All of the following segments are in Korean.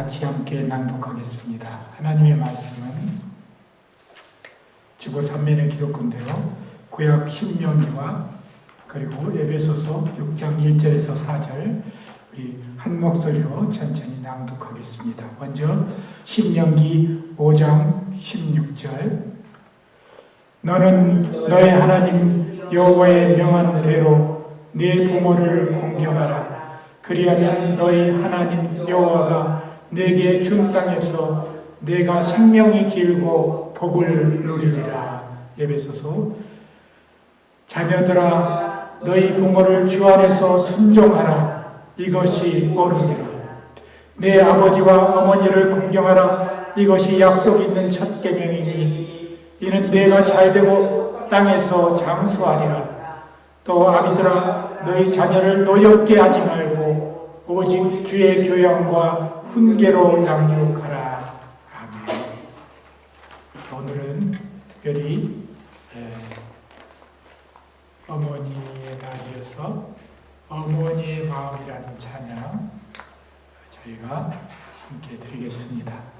같이 함께 낭독하겠습니다. 하나님의 말씀은 주보 삼면의 기독권대로 구약 신명기와 그리고 에베소서 6장 1절에서 4절 우리 한 목소리로 천천히 낭독하겠습니다. 먼저 신명기 5장 16절 너는 너의 하나님 여호와의 명한 대로 네 부모를 공경하라 그리하면 너희 하나님 여호와가 내게 준 땅에서 내가 생명이 길고 복을 누리리라. 예배소서 자녀들아 너희 부모를 주 안에서 순종하라. 이것이 옳으니라. 내 아버지와 어머니를 공경하라. 이것이 약속 있는 첫 계명이니 이는 내가 잘되고 땅에서 장수하리라. 또 아비들아 너희 자녀를 노엽게 하지 말고 오직 주의 교양과 훈계로 양육하라. 아멘. 오늘은 특별히 에, 어머니의 날이어서 어머니의 마음이라는 찬양 저희가 함께 드리겠습니다.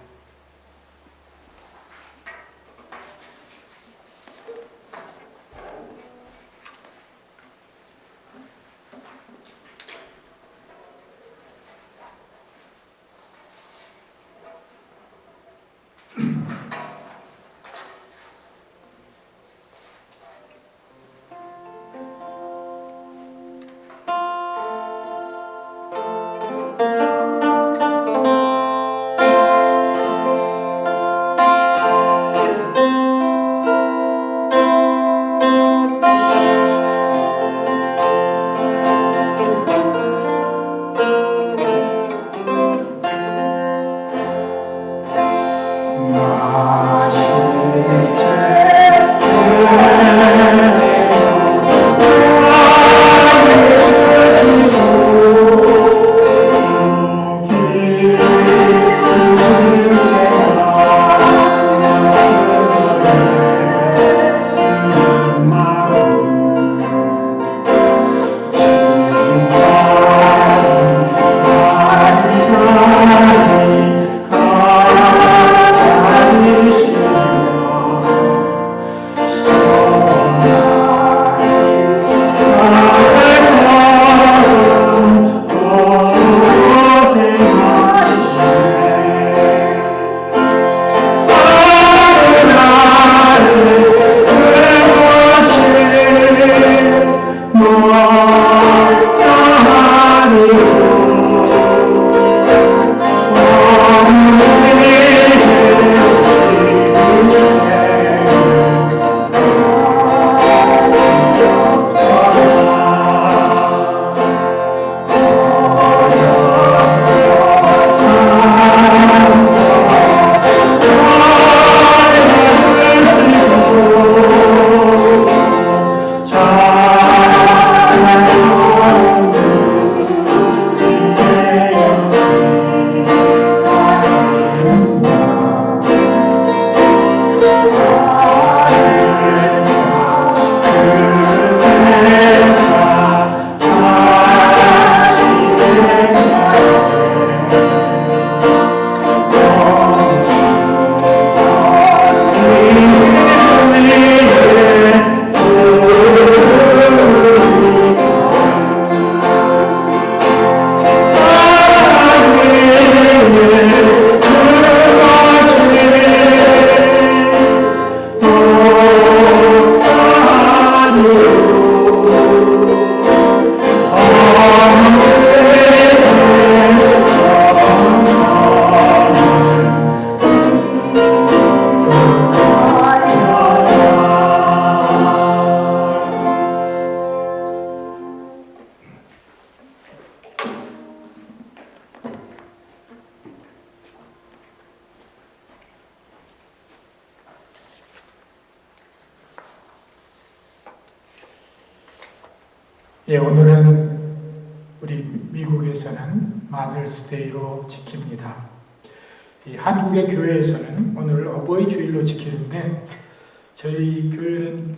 한국의 교회에서는 오늘 어버이 주일로 지키는데 저희 교회는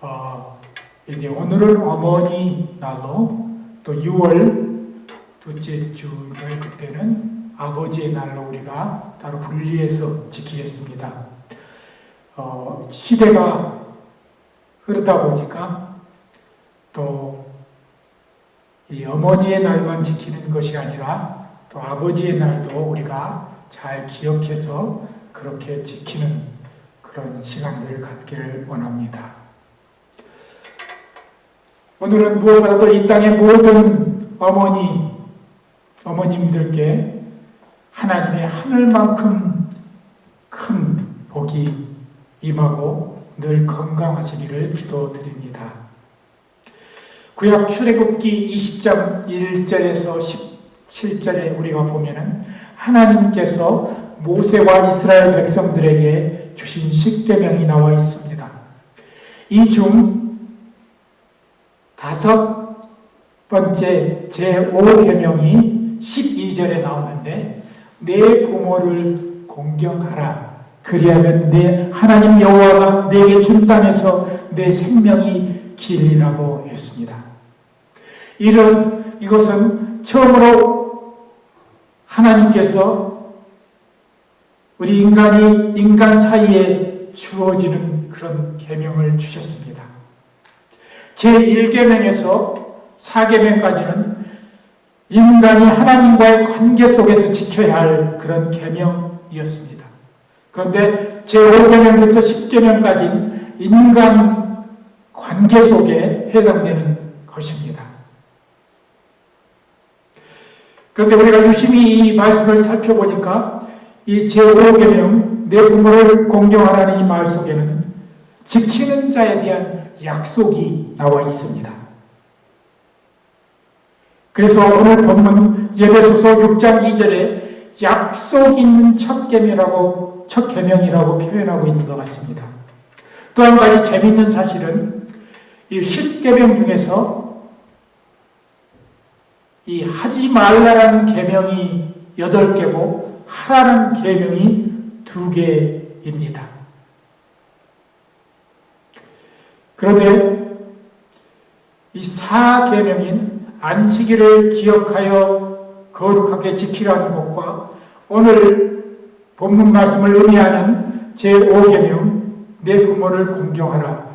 어, 이제 오늘은 어머니 날로 또 6월 둘째 주일 그때는 아버지의 날로 우리가 따로 분리해서 지키겠습니다. 어, 시대가 흐르다 보니까 또 이 어머니의 날만 지키는 것이 아니라 또 아버지의 날도 우리가 잘 기억해서 그렇게 지키는 그런 시간들을 갖기를 원합니다. 오늘은 무엇보다도 이 땅의 모든 어머니, 어머님들께 하나님의 하늘만큼 큰 복이 임하고 늘 건강하시기를 기도드립니다. 구약 출애굽기 20장 1절에서 17절에 우리가 보면은 하나님께서 모세와 이스라엘 백성들에게 주신 십계명이 나와 있습니다. 이 중 다섯 번째 제5계명이 12절에 나오는데 내 부모를 공경하라. 그리하면 내 하나님 여호와가 내게 준 땅에서 내 생명이 길리라고 했습니다. 이것은 처음으로 하나님께서 우리 인간이 인간 사이에 주어지는 그런 계명을 주셨습니다. 제1계명에서 4계명까지는 인간이 하나님과의 관계 속에서 지켜야 할 그런 계명이었습니다. 그런데 제5계명부터 10계명까지는 인간 관계 속에 해당되는 것입니다. 그런데 우리가 유심히 이 말씀을 살펴보니까 이 제5계명 내 부모를 공경하라는 이 말 속에는 지키는 자에 대한 약속이 나와 있습니다. 그래서 오늘 본문 예배소서 6장 2절에 약속 있는 첫 계명이라고 첫 계명이라고 표현하고 있는 것 같습니다. 또 한 가지 재미있는 사실은 이 10계명 중에서 이 하지 말라라는 계명이 8개고 하라는 계명이 2개입니다. 그런데 이 사계명인 안식일을 기억하여 거룩하게 지키라는 것과 오늘 본문 말씀을 의미하는 제5계명 내 부모를 공경하라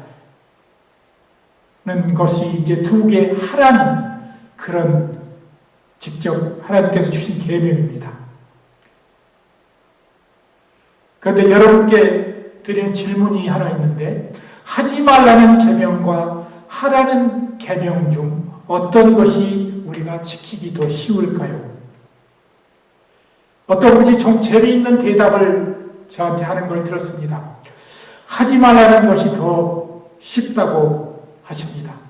는 것이 이제 두 개 하라는 그런 직접 하나님께서 주신 계명입니다. 그런데 여러분께 드리는 질문이 하나 있는데 하지 말라는 계명과 하라는 계명 중 어떤 것이 우리가 지키기 더 쉬울까요? 어떤 분이 좀 재미있는 대답을 저한테 하는 걸 들었습니다. 하지 말라는 것이 더 쉽다고 하십니다.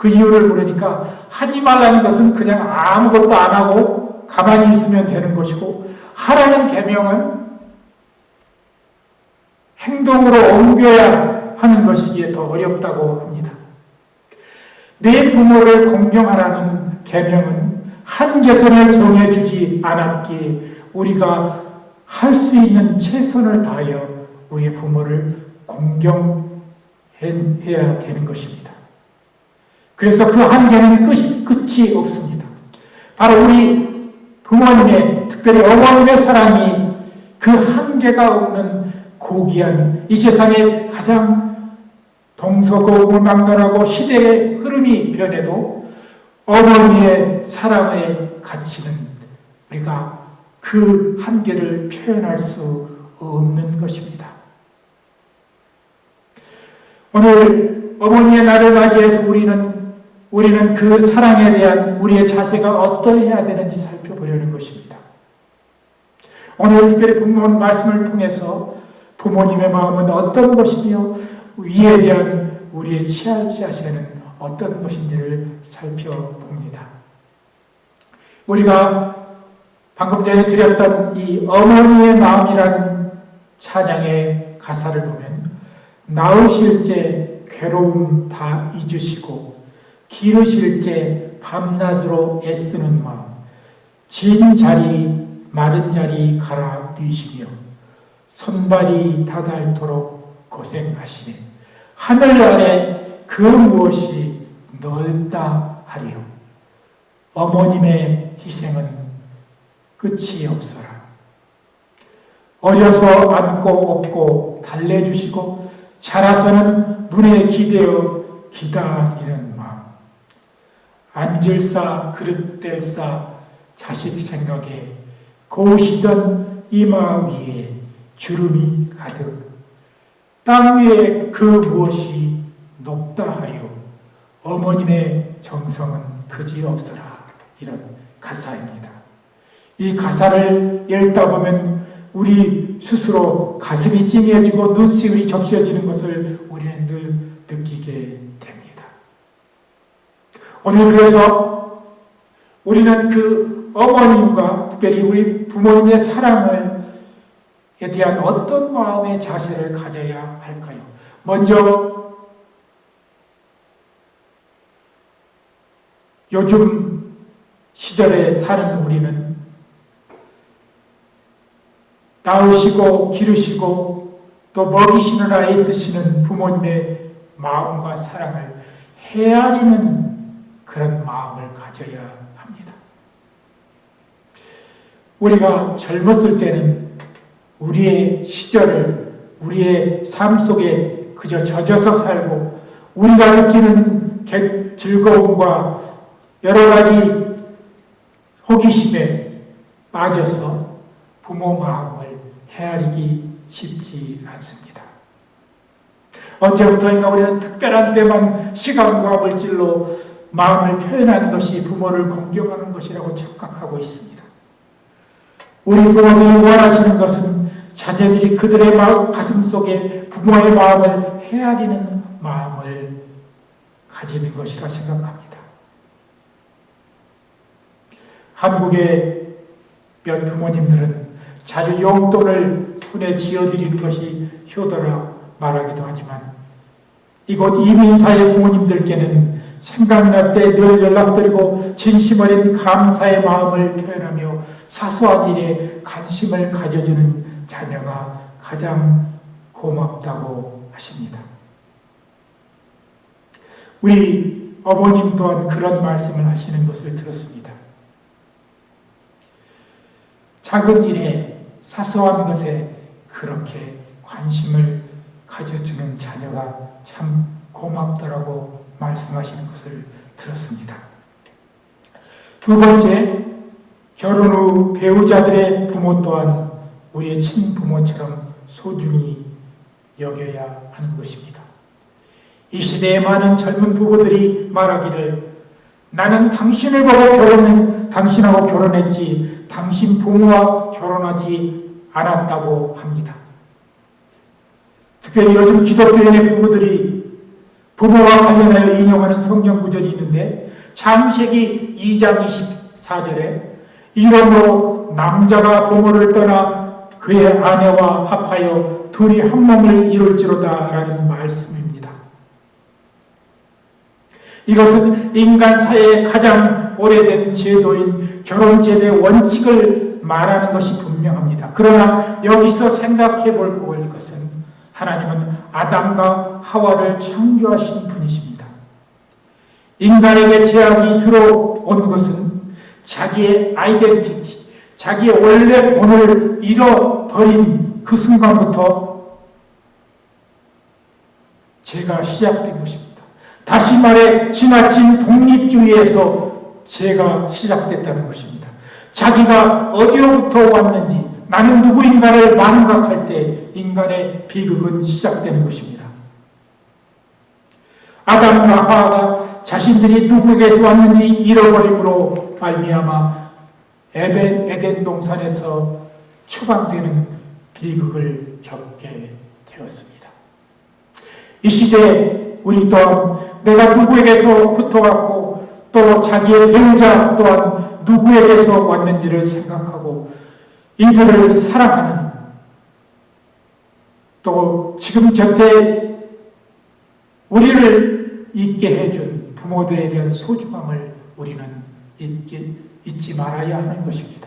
그 이유를 물으니까 하지 말라는 것은 그냥 아무것도 안 하고 가만히 있으면 되는 것이고 하라는 계명은 행동으로 옮겨야 하는 것이기에 더 어렵다고 합니다. 내 부모를 공경하라는 계명은 한계선을 정해주지 않았기에 우리가 할 수 있는 최선을 다하여 우리의 부모를 공경해야 되는 것입니다. 그래서 그 한계는 끝이, 끝이 없습니다. 바로 우리 부모님의, 특별히 어머님의 사랑이 그 한계가 없는 고귀한 이 세상의 가장 동서고금을 막론하고 시대의 흐름이 변해도 어머니의 사랑의 가치는 우리가 그 한계를 표현할 수 없는 것입니다. 오늘 어머니의 날을 맞이해서 우리는 우리는 그 사랑에 대한 우리의 자세가 어떠해야 되는지 살펴보려는 것입니다. 오늘 특별히 부모 말씀을 통해서 부모님의 마음은 어떤 것이며 이에 대한 우리의 자세는 어떤 것인지를 살펴봅니다. 우리가 방금 전에 드렸던 이 어머니의 마음이란 찬양의 가사를 보면 나으실 때 괴로움 다 잊으시고 기르실 때 밤낮으로 애쓰는 마음 진 자리 마른 자리 갈아 뛰시며 손발이 다닳도록 고생하시네 하늘 아래 그 무엇이 넓다 하리요 어머님의 희생은 끝이 없어라. 어려서 안고 업고 달래주시고 자라서는 문에 기대어 기다리는. 앉을사 그릇될사 자식 생각에 고우시던 이마 위에 주름이 가득. 땅 위에 그 무엇이 높다 하리오 어머님의 정성은 그지 없어라. 이런 가사입니다. 이 가사를 읽다 보면 우리 스스로 가슴이 찡해지고 눈시울이 적셔지는 것을 우리는 늘 느끼게 됩니다. 오늘 그래서 우리는 그 어머님과 특별히 우리 부모님의 사랑을 에 대한 어떤 마음의 자세를 가져야 할까요? 먼저 요즘 시절에 사는 우리는 낳으시고 기르시고 또 먹이시느라 애쓰시는 부모님의 마음과 사랑을 헤아리는 그런 마음을 가져야 합니다. 우리가 젊었을 때는 우리의 시절을 우리의 삶 속에 그저 젖어서 살고 우리가 느끼는 즐거움과 여러 가지 호기심에 빠져서 부모 마음을 헤아리기 쉽지 않습니다. 언제부터인가 우리는 특별한 때만 시간과 물질로 마음을 표현하는 것이 부모를 공경하는 것이라고 착각하고 있습니다. 우리 부모들이 원하시는 것은 자녀들이 그들의 마음, 가슴 속에 부모의 마음을 헤아리는 마음을 가지는 것이라 생각합니다. 한국의 몇 부모님들은 자주 용돈을 손에 쥐어드리는 것이 효도라 말하기도 하지만 이곳 이민사의 부모님들께는 생각날 때 늘 연락드리고 진심 어린 감사의 마음을 표현하며 사소한 일에 관심을 가져주는 자녀가 가장 고맙다고 하십니다. 우리 어머님 또한 그런 말씀을 하시는 것을 들었습니다. 작은 일에 사소한 것에 그렇게 관심을 가져주는 자녀가 참 고맙더라고 말씀하시는 것을 들었습니다. 두 번째, 결혼 후 배우자들의 부모 또한 우리의 친부모처럼 소중히 여겨야 하는 것입니다. 이 시대의 많은 젊은 부부들이 말하기를 나는 당신을 보고 결혼은 당신하고 결혼했지 당신 부모와 결혼하지 않았다고 합니다. 특별히 요즘 기독교인의 부부들이 부모와 관련하여 인용하는 성경 구절이 있는데 창세기 2장 24절에 이러므로 남자가 부모를 떠나 그의 아내와 합하여 둘이 한 몸을 이룰지로다 라는 말씀입니다. 이것은 인간 사회의 가장 오래된 제도인 결혼 제도의 원칙을 말하는 것이 분명합니다. 그러나 여기서 생각해 볼 것은 하나님은 아담과 하와를 창조하신 분이십니다. 인간에게 제약이 들어온 것은 자기의 아이덴티티, 자기의 원래 본을 잃어버린 그 순간부터 죄가 시작된 것입니다. 다시 말해 지나친 독립주의에서 죄가 시작됐다는 것입니다. 자기가 어디로부터 왔는지 나는 누구인가를 망각할 때 인간의 비극은 시작되는 것입니다. 아담과 하와가 자신들이 누구에게서 왔는지 잃어버림으로 말미암아 에덴, 에덴 동산에서 추방되는 비극을 겪게 되었습니다. 이 시대에 우리 또한 내가 누구에게서 붙어왔고 또 자기의 배우자 또한 누구에게서 왔는지를 생각하고 이들을 사랑하는 또 지금 곁에 우리를 있게 해준 부모들에 대한 소중함을 우리는 잊기, 잊지 말아야 하는 것입니다.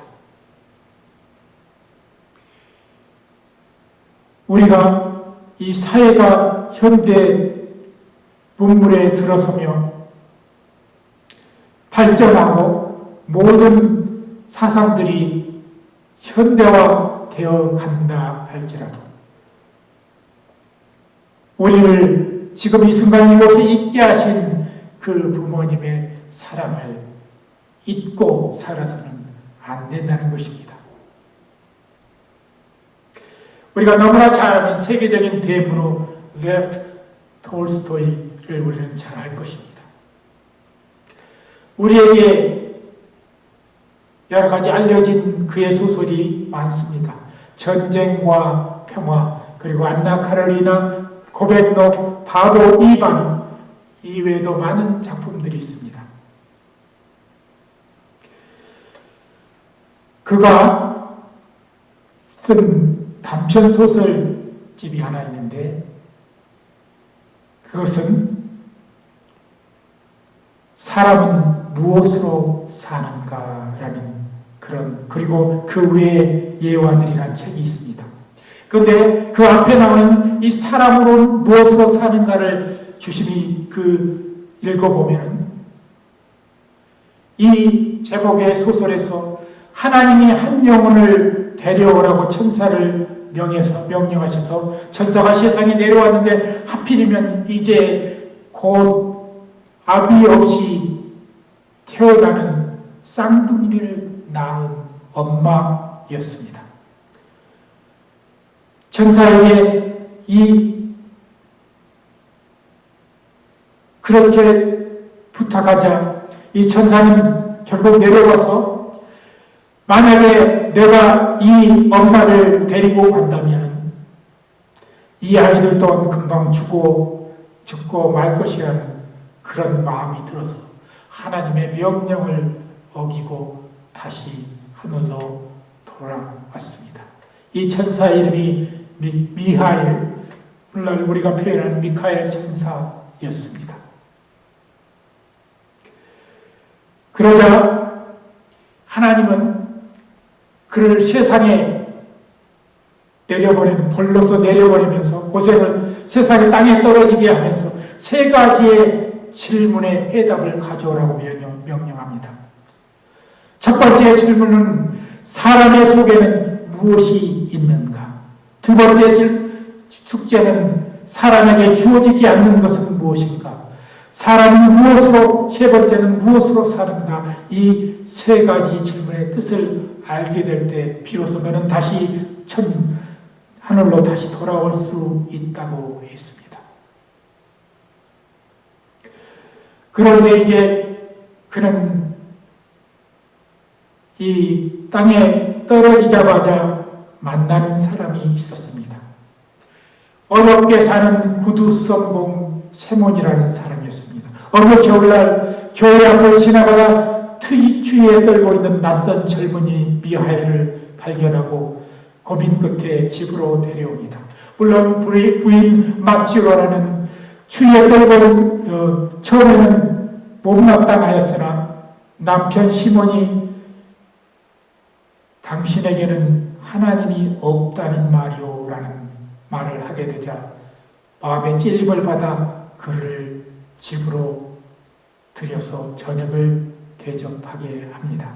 우리가 이 사회가 현대 문물에 들어서며 발전하고 모든 사상들이 현대화 되어 간다 할지라도 우리를 지금 이 순간 이곳에 있게 하신 그 부모님의 사랑을 잊고 살아서는 안 된다는 것입니다. 우리가 너무나 잘 아는 세계적인 대문호 레프 톨스토이를 우리는 잘 알 것입니다. 우리에게 여러 가지 알려진 그의 소설이 많습니다. 전쟁과 평화, 그리고 안나 카로리나, 고백노, 바보 이반 이외에도 많은 작품들이 있습니다. 그가 쓴 단편 소설집이 하나 있는데 그것은 사람은 무엇으로 사는가라는 그런 그리고 그 외에 예화들이란 책이 있습니다. 그런데 그 앞에 나오는 이 사람으로 무엇으로 사는가를 주심이 그 읽어보면 이 제목의 소설에서 하나님이 한 영혼을 데려오라고 천사를 명해서 명령하셔서 천사가 세상에 내려왔는데 하필이면 이제 곧 아비 없이 태어나는 쌍둥이를 낳은 엄마였습니다. 천사에게 이 그렇게 부탁하자 이 천사는 결국 내려와서 만약에 내가 이 엄마를 데리고 간다면 이 아이들 또한 금방 죽고 죽고 말 것이라는 그런 마음이 들어서 하나님의 명령을 어기고 다시 하늘로 돌아왔습니다. 이 천사 이름이 미, 미하일, 오늘날 우리가 표현하는 미카엘 천사였습니다. 그러자 하나님은 그를 세상에 내려버리는 벌로서 내려버리면서 고생을 세상의 땅에 떨어지게 하면서 세 가지의 질문의 해답을 가져오라고 명령합니다. 첫 번째 질문은 사람의 속에는 무엇이 있는가? 두 번째 숙제는 사람에게 주어지지 않는 것은 무엇인가? 사람은 무엇으로, 세 번째는 무엇으로 사는가? 이 세 가지 질문의 뜻을 알게 될 때, 비로소 너는 다시 천, 하늘로 다시 돌아올 수 있다고 했습니다. 그런데 이제 그는 이 땅에 떨어지자마자 만나는 사람이 있었습니다. 어렵게 사는 구두성공 세몬이라는 사람이었습니다. 어느 겨울날 교회 앞을 지나가다 트위추위에 떨고 있는 낯선 젊은이 미하엘을 발견하고 고민 끝에 집으로 데려옵니다. 물론 부인 마티오라는 추위에 떨고 어, 처음에는 못마땅하였으나 남편 시몬이 당신에게는 하나님이 없다는 말이오 라는 말을 하게 되자 마음의 찔림을 받아 그를 집으로 들여서 저녁을 대접하게 합니다.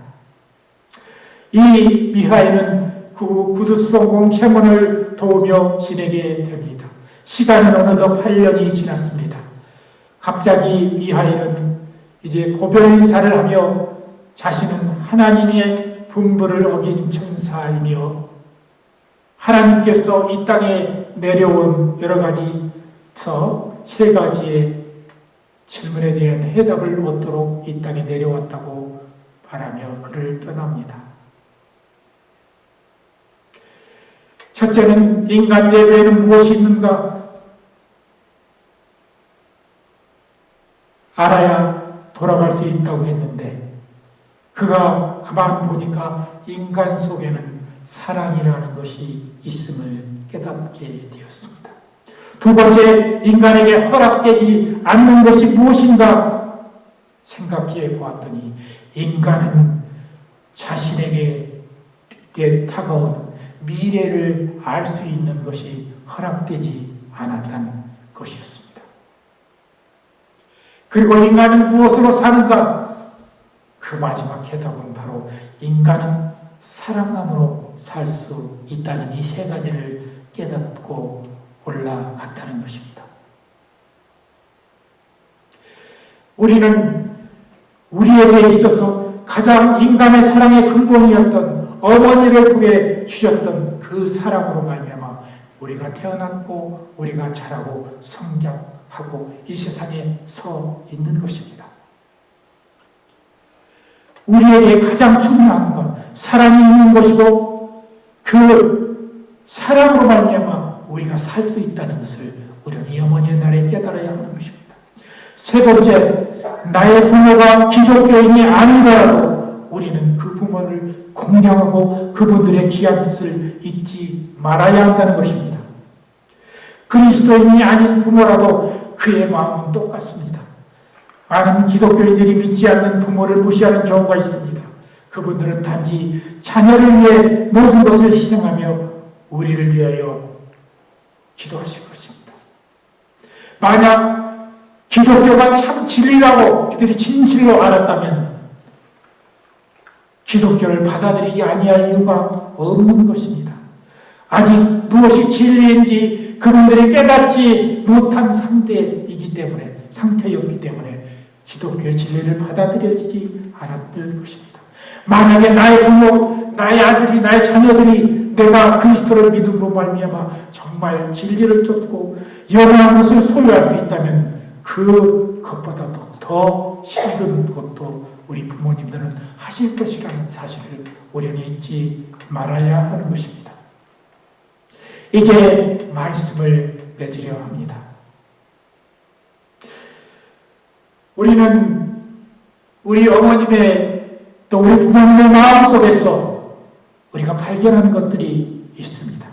이 미하엘은 그 구두성공 채문을 도우며 지내게 됩니다. 시간은 어느덧 8년이 지났습니다. 갑자기 미하엘은 이제 고별 인사를 하며 자신은 하나님의 분부를 어긴 천사이며 하나님께서 이 땅에 내려온 여러 가지서 세 가지의 질문에 대한 해답을 얻도록 이 땅에 내려왔다고 말하며 그를 떠납니다. 첫째는 인간 내부에는 무엇이 있는가 알아야 돌아갈 수 있다고 했는데 그가 가만 보니까 인간 속에는 사랑이라는 것이 있음을 깨닫게 되었습니다. 두 번째, 인간에게 허락되지 않는 것이 무엇인가 생각해 보았더니 인간은 자신에게 다가온 미래를 알 수 있는 것이 허락되지 않았다는 것이었습니다. 그리고 인간은 무엇으로 사는가? 그 마지막 해답은 바로 인간은 사랑함으로 살 수 있다는 이 세 가지를 깨닫고 올라갔다는 것입니다. 우리는 우리에게 있어서 가장 인간의 사랑의 근본이었던 어머니를 통해 주셨던 그 사랑으로 말미암아 우리가 태어났고 우리가 자라고 성장하고 이 세상에 서 있는 것입니다. 우리에게 가장 중요한 건 사랑이 있는 것이고 그 사랑으로 말미암아 우리가 살 수 있다는 것을 우리는 이 어머니의 날에 깨달아야 하는 것입니다. 세 번째, 나의 부모가 기독교인이 아니더라도 우리는 그 부모를 공경하고 그분들의 귀한 뜻을 잊지 말아야 한다는 것입니다. 그리스도인이 아닌 부모라도 그의 마음은 똑같습니다. 많은 기독교인들이 믿지 않는 부모를 무시하는 경우가 있습니다. 그분들은 단지 자녀를 위해 모든 것을 희생하며 우리를 위하여 기도하실 것입니다. 만약 기독교가 참 진리라고 그들이 진실로 알았다면 기독교를 받아들이지 아니할 이유가 없는 것입니다. 아직 무엇이 진리인지 그분들이 깨닫지 못한 상태이기 때문에 상태였기 때문에 기독교의 진리를 받아들여지지 않았을 것입니다. 만약에 나의 부모, 나의 아들이, 나의 자녀들이 내가 그리스도를 믿음으로 말미암아 정말 진리를 쫓고 영원한 것을 소유할 수 있다면 그 것보다도 더 힘든 것도 우리 부모님들은 하실 것이라는 사실을 우리는 잊지 말아야 하는 것입니다. 이제 말씀을 맺으려 합니다. 우리는 우리 어머님의 또 우리 부모님의 마음 속에서 우리가 발견한 것들이 있습니다.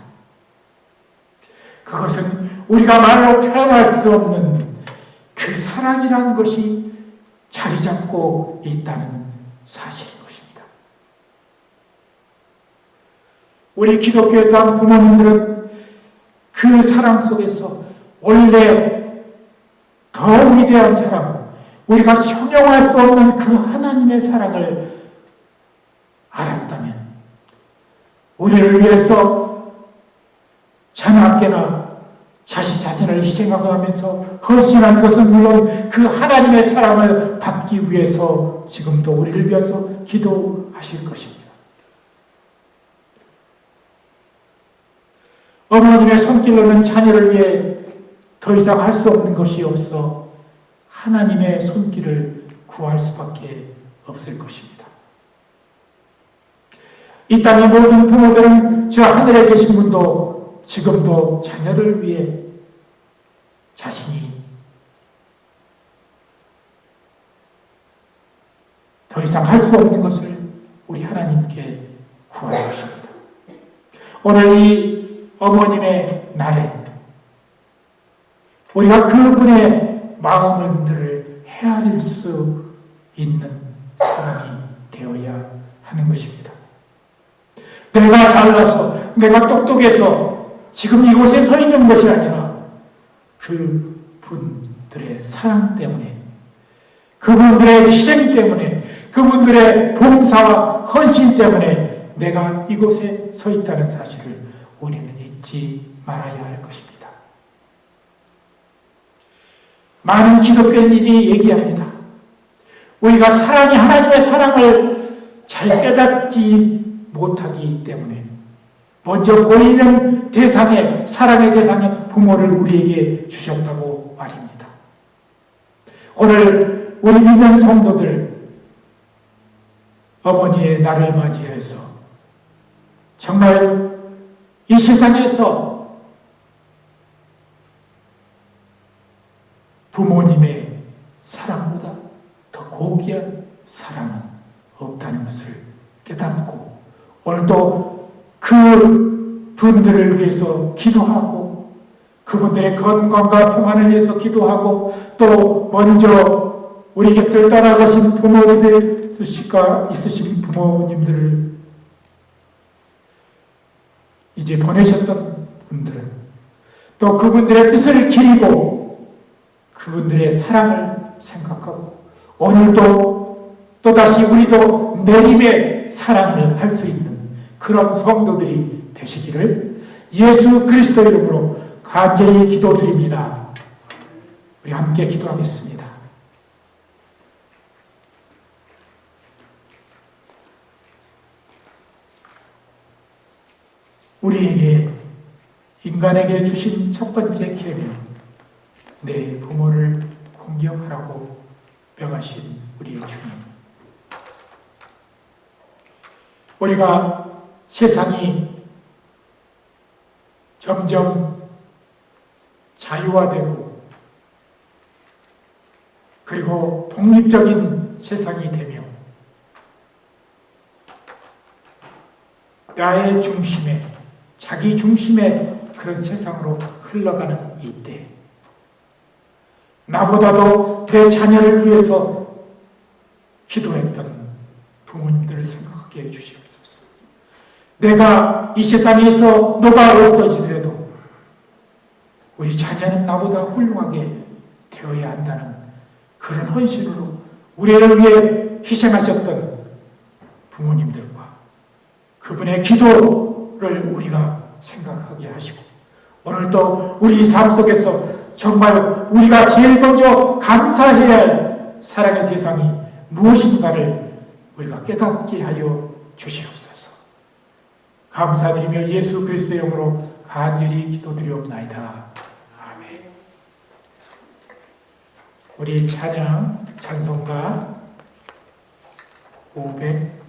그것은 우리가 말로 표현할 수 없는 그 사랑이라는 것이 자리 잡고 있다는 사실인 것입니다. 우리 기독교의 또한 부모님들은 그 사랑 속에서 원래 더 위대한 사랑, 우리가 형용할 수 없는 그 하나님의 사랑을 알았다면 우리를 위해서 자나깨나 자신 자신을 희생하고 하면서 헌신한 것은 물론 그 하나님의 사랑을 받기 위해서 지금도 우리를 위해서 기도하실 것입니다. 어머님의 손길로는 자녀를 위해 더 이상 할 수 없는 것이 없어 하나님의 손길을 구할 수밖에 없을 것입니다. 이 땅의 모든 부모들은 저 하늘에 계신 분도 지금도 자녀를 위해 자신이 더 이상 할 수 없는 것을 우리 하나님께 구할 것입니다. 오늘 이 어머님의 날에 우리가 그분의 마음을 헤아릴 수 있는 사람이 되어야 하는 것입니다. 내가 잘나서, 내가 똑똑해서 지금 이곳에 서 있는 것이 아니라 그 분들의 사랑 때문에, 그분들의 희생 때문에, 그분들의 봉사와 헌신 때문에 내가 이곳에 서 있다는 사실을 우리는 잊지 말아야 할 것입니다. 많은 기독교인들이 얘기합니다. 우리가 사랑이 하나님의 사랑을 잘 깨닫지 못하기 때문에 먼저 보이는 대상에 사랑의 대상에 부모를 우리에게 주셨다고 말입니다. 오늘 우리 믿는 성도들 어머니의 날을 맞이해서 정말 이 세상에서 부모님의 사랑보다 더 고귀한 사랑은 없다는 것을 깨닫고 오늘도 그 분들을 위해서 기도하고 그분들의 건강과 평안을 위해서 기도하고 또 먼저 우리 곁을 떠나가신 부모들 있으실까 있으신 부모님들을 이제 보내셨던 분들은 또 그분들의 뜻을 기리고 그분들의 사랑을 생각하고 오늘도 또다시 우리도 내림의 사랑을 할 수 있는 그런 성도들이 되시기를 예수 그리스도 이름으로 간절히 기도드립니다. 우리 함께 기도하겠습니다. 우리에게 인간에게 주신 첫 번째 계명, 내 부모를 공경하라고 명하신 우리의 주님. 우리가 세상이 점점 자유화되고 그리고 독립적인 세상이 되며 나의 중심에 자기 중심의 그런 세상으로 흘러가는 이때 나보다도 내 자녀를 위해서 기도했던 부모님들을 생각하게 해 주시옵소서. 내가 이 세상에서 너가 없어지더라도 우리 자녀는 나보다 훌륭하게 되어야 한다는 그런 헌신으로 우리를 위해 희생하셨던 부모님들과 그분의 기도를 우리가 생각하게 하시고 오늘도 우리 삶 속에서 정말 우리가 제일 먼저 감사해야 할 사랑의 대상이 무엇인가를 우리가 깨닫게 하여 주시옵소서. 감사드리며 예수 그리스도의 이름으로 간절히 기도드리옵나이다. 아멘. 우리 찬양 찬송가 500